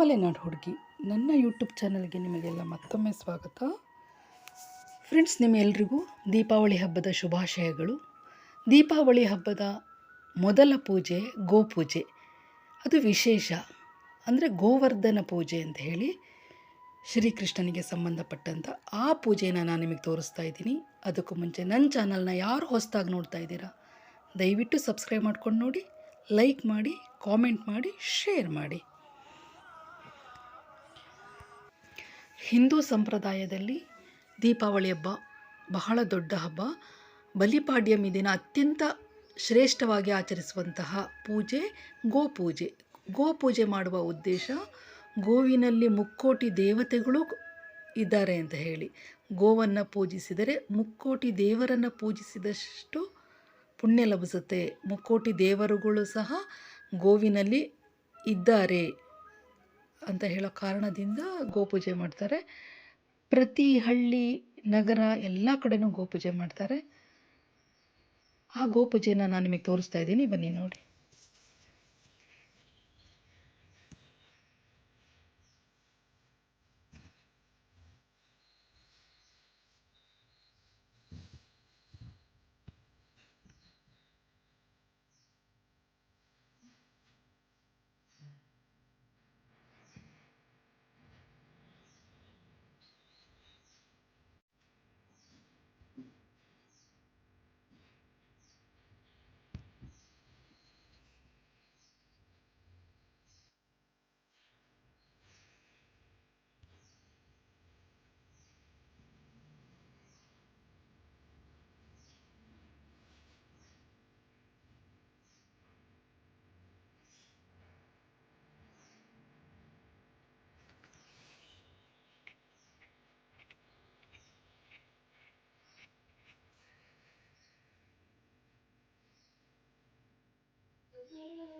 ಮಲೆನಾಡು ಹುಡುಗಿ. ನನ್ನ ಯೂಟ್ಯೂಬ್ ಚಾನಲ್ಗೆ ನಿಮಗೆಲ್ಲ ಮತ್ತೊಮ್ಮೆ ಸ್ವಾಗತ. ಫ್ರೆಂಡ್ಸ್ ನಿಮ್ಮೆಲ್ರಿಗೂ ದೀಪಾವಳಿ ಹಬ್ಬದ ಶುಭಾಶಯಗಳು. ದೀಪಾವಳಿ ಹಬ್ಬದ ಮೊದಲ ಪೂಜೆ ಗೋಪೂಜೆ. ಅದು ವಿಶೇಷ. ಅಂದರೆ ಗೋವರ್ಧನ ಪೂಜೆ ಅಂತ ಹೇಳಿ ಶ್ರೀಕೃಷ್ಣನಿಗೆ ಸಂಬಂಧಪಟ್ಟಂಥ ಆ ಪೂಜೆನ ನಾನು ನಿಮಗೆ ತೋರಿಸ್ತಾ ಇದ್ದೀನಿ. ಅದಕ್ಕೂ ಮುಂಚೆ ನನ್ನ ಚಾನಲ್ನ ಯಾರು ಹೊಸದಾಗಿ ನೋಡ್ತಾ ಇದ್ದೀರಾ, ದಯವಿಟ್ಟು ಸಬ್ಸ್ಕ್ರೈಬ್ ಮಾಡ್ಕೊಂಡು ನೋಡಿ, ಲೈಕ್ ಮಾಡಿ, ಕಾಮೆಂಟ್ ಮಾಡಿ, ಶೇರ್ ಮಾಡಿ. ಹಿಂದೂ ಸಂಪ್ರದಾಯದಲ್ಲಿ ದೀಪಾವಳಿ ಹಬ್ಬ ಬಹಳ ದೊಡ್ಡ ಹಬ್ಬ. ಬಲಿಪಾಡ್ಯಮಿ ದಿನ ಅತ್ಯಂತ ಶ್ರೇಷ್ಠವಾಗಿ ಆಚರಿಸುವಂತಹ ಪೂಜೆ ಗೋಪೂಜೆ. ಗೋಪೂಜೆ ಮಾಡುವ ಉದ್ದೇಶ ಗೋವಿನಲ್ಲಿ ಮುಕ್ಕೋಟಿ ದೇವತೆಗಳು ಇದ್ದಾರೆ ಅಂತ ಹೇಳಿ. ಗೋವನ್ನು ಪೂಜಿಸಿದರೆ ಮುಕ್ಕೋಟಿ ದೇವರನ್ನು ಪೂಜಿಸಿದಷ್ಟು ಪುಣ್ಯ ಲಭಿಸುತ್ತೆ. ಮುಕ್ಕೋಟಿ ದೇವರುಗಳು ಸಹ ಗೋವಿನಲ್ಲಿ ಇದ್ದಾರೆ. ಅಂತ ಹೇಳೋ ಕಾರಣದಿಂದ ಗೋಪೂಜೆ ಮಾಡ್ತಾರೆ. ಪ್ರತಿ ಹಳ್ಳಿ, ನಗರ ಎಲ್ಲ ಕಡೆನೂ ಗೋಪೂಜೆ ಮಾಡ್ತಾರೆ. ಆ ಗೋಪೂಜೆನ ನಾನು ನಿಮಗೆ ತೋರಿಸ್ತಾ ಇದ್ದೀನಿ. ಬನ್ನಿ ನೋಡಿ. Yeah.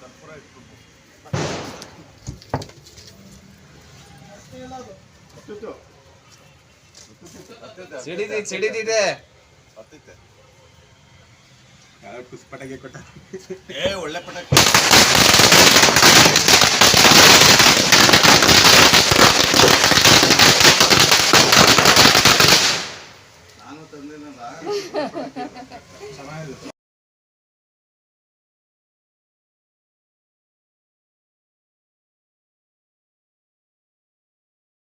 ಕರ್ಪೂರ ಇಟ್ಬಿಟ್ಟು. ಸಿಡಿದಿ ಸಿಡಿದಿದೆ. ಪುಷ್ಪಟಗೆ ಕೊಟ್ಟ ಏ ಒಳ್ಳೆ ಪಟಾಕಿ. ತಂದಿನಲ್ಲ ಚೆನ್ನಾಗಿದೆ